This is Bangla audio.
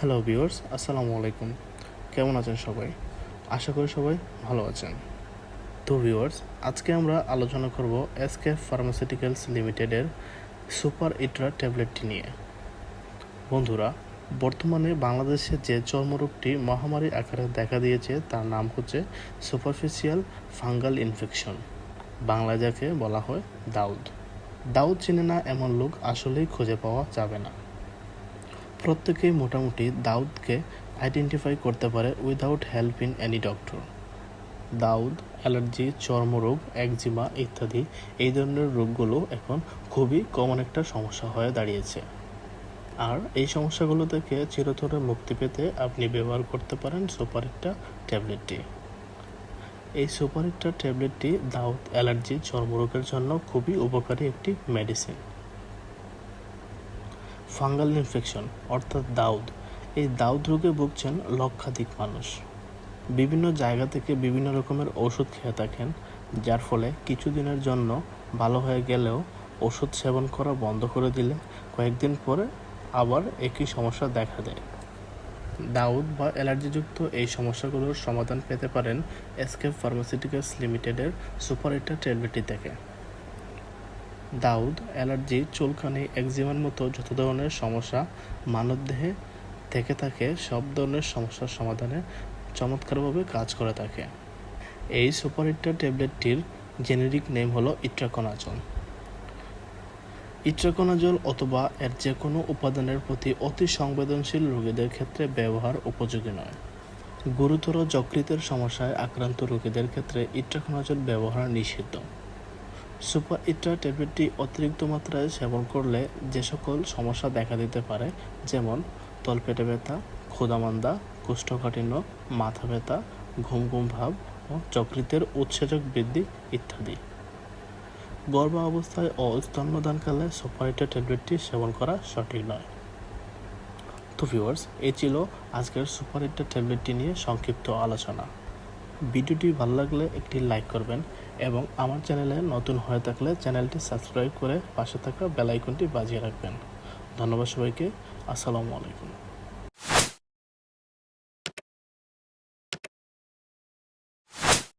হ্যালো ভিউয়ার্স আসসালামু আলাইকুম কেমন আছেন সবাই? আশা করি সবাই ভালো আছেন। তো ভিউয়ার্স আজকে আমরা আলোচনা করব এসকে ফার্মাসিউটিক্যালস লিমিটেডের সুপার ইট্রা ট্যাবলেটটি নিয়ে। বন্ধুরা, বর্তমানে বাংলাদেশে যে চর্মরোগটি মহামারী আকারে দেখা দিয়েছে, তার নাম হচ্ছে সুপারফিশিয়াল ফাঙ্গাল ইনফেকশন বাংলা যাকে বলা হয় দাউদ। দাউদ চিনে না এমন লোক আসলেই খুঁজে পাওয়া যাবে না। প্রত্যেকেই মোটামুটি দাউদকে আইডেন্টিফাই করতে পারে without help in any doctor Daud allergy চর্মরোগ একজিমা ইত্যাদি এই ধরনের রোগগুলো এখন খুবই কমন একটা সমস্যা হয়ে দাঁড়িয়েছে। আর এই সমস্যাগুলো থেকে চিরতরে মুক্তি পেতে আপনি ব্যবহার করতে পারেন সুপারিকটা ট্যাবলেটটি। এই সুপারিকটা ট্যাবলেটটি দাউদ অ্যালার্জি চর্মরোগের জন্য খুবই উপকারী একটি মেডিসিন ফাঙ্গাল ইনফেকশন, অর্থাৎ দাউদ। এই দাউদ রোগে ভুগছেন লক্ষাধিক মানুষ। বিভিন্ন জায়গা থেকে বিভিন্ন রকমের ওষুধ খেয়ে থাকেন, যার ফলে কিছুদিনের জন্য ভালো হয়ে গেলেও ওষুধ সেবন করা বন্ধ করে দিলে কয়েকদিন পরে আবার একই সমস্যা দেখা দেয়। দাউদ বা অ্যালার্জিযুক্ত এই সমস্যাগুলোর সমাধান পেতে পারেন এসকেপ ফার্মাসিউটিক্যালস লিমিটেডের সুপার ট্যাবলেটটি থেকে। দাউদ অ্যালার্জি, চুলকানি, একজিমার মতো যত ধরনের সমস্যা মানবদেহে থেকে থাকে, সব ধরনের সমস্যার সমাধানে চমৎকারভাবে কাজ করে থাকে। এই সুপারহিটার ট্যাবলেটটির জেনেরিক নেম হলো ইট্রাকোনাজল। ইট্রাকোনাজল অথবা এর যে কোনো উপাদানের প্রতি অতি সংবেদনশীল রোগীদের ক্ষেত্রে ব্যবহার উপযোগী নয়। গুরুতর যকৃতের সমস্যায় আক্রান্ত রোগীদের ক্ষেত্রে ইট্রাকোনাজল ব্যবহার নিষিদ্ধ। সুপার ইট্রা ট্যাবলেটটি অতিরিক্ত মাত্রায় সেবন করলে যে সকল সমস্যা দেখা দিতে পারে, যেমন তলপেটে ব্যথা ক্ষুদামান্দা কোষ্ঠকাঠিন্য, মাথা ব্যথা ঘুম ঘুম ভাব ও যকৃতের উৎসেচক বৃদ্ধি ইত্যাদি। গর্ভ অবস্থায় ও স্তন্যদানকালে সুপার ইট্রা ট্যাবলেটটি সেবন করা সঠিক নয়। তো ভিউয়ার্স এই ছিল আজকের সুপার ইট্রা ট্যাবলেটটি নিয়ে সংক্ষিপ্ত আলোচনা। ভিডিওটি ভালো লাগলে একটি লাইক করবেন এবং আমার চ্যানেলে নতুন হয়ে থাকলে চ্যানেলটি সাবস্ক্রাইব করে পাশে থাকা বেল আইকনটি বাজিয়ে রাখবেন। ধন্যবাদ সবাইকে। আসসালামু আলাইকুম।